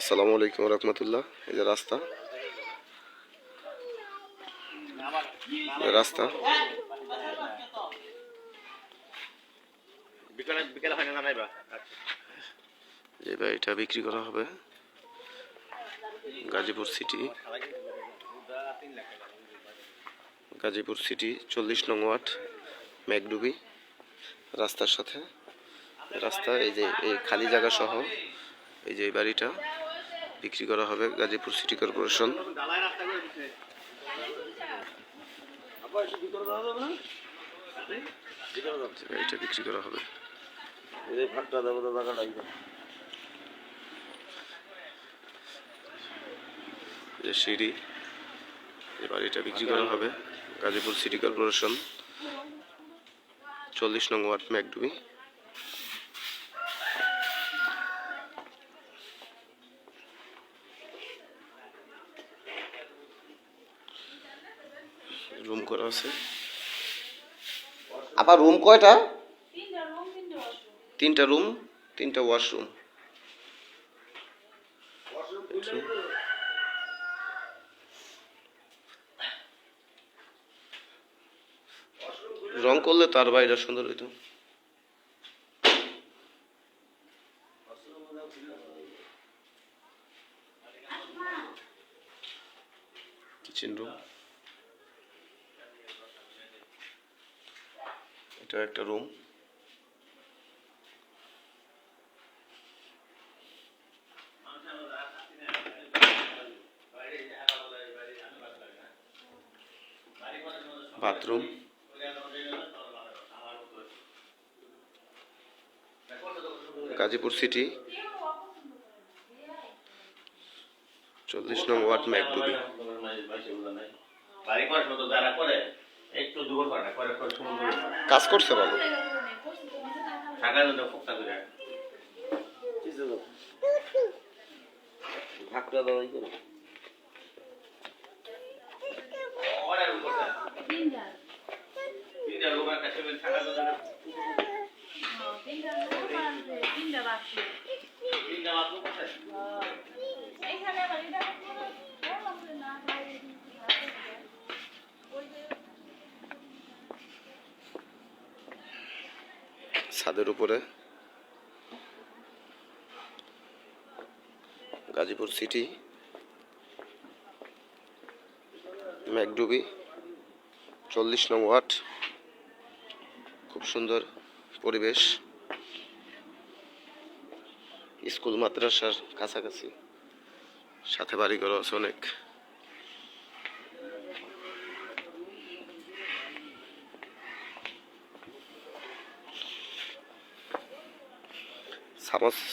আসসালামু আলাইকুম রহমতুল্লাহ। এই যে রাস্তা। রাস্তা। যে বাড়িটা বিক্রি করা হবে। গাজীপুর সিটি। গাজীপুর সিটি চল্লিশ নং ওয়ার্ড মেঘডুবি রাস্তার সাথে। রাস্তা এই যে এই খালি জায়গা সহ এই যে বাড়িটা। বিক্রি করা হবে গাজীপুর সিটি কর্পোরেশন। বাড়িটা বিক্রি করা হবে। যে সিঁড়ি এই বাড়িটা বিক্রি করা হবে গাজীপুর সিটি কর্পোরেশন। চল্লিশ নং ওয়ার্ড মেঘডুবি রুম করা আছে। আবার রুম কয়টা? তিনটা রুম তিনটা ওয়াশরুম তিনটা রুম তিনটা ওয়াশরুম রং করলে তার বাড়িটা সুন্দর হইতো। কিচেন রুম এটা একটা রুম বাথরুম গাজীপুর সিটি চল্লিশ নং ওয়ার্ড ম্যাকডুবি একটু দূর কাজ করছে ভালো থাকা জন্য ফোকটা করে। ভাগটা বাথরুম তিনটা মাত্র করতে এইখানে আবার এটা বললাম যে না বাইরে ওই যে ছাদের উপরে। গাজীপুর সিটি। ম্যাকডুবি, চল্লিশ নং ওয়ার্ড। খুব সুন্দর পরিবেশ। স্কুল, মাদ্রাসার কাছাকাছি। সাথে বাড়ি করা আছে অনেক।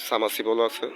সামাসিবল আছে।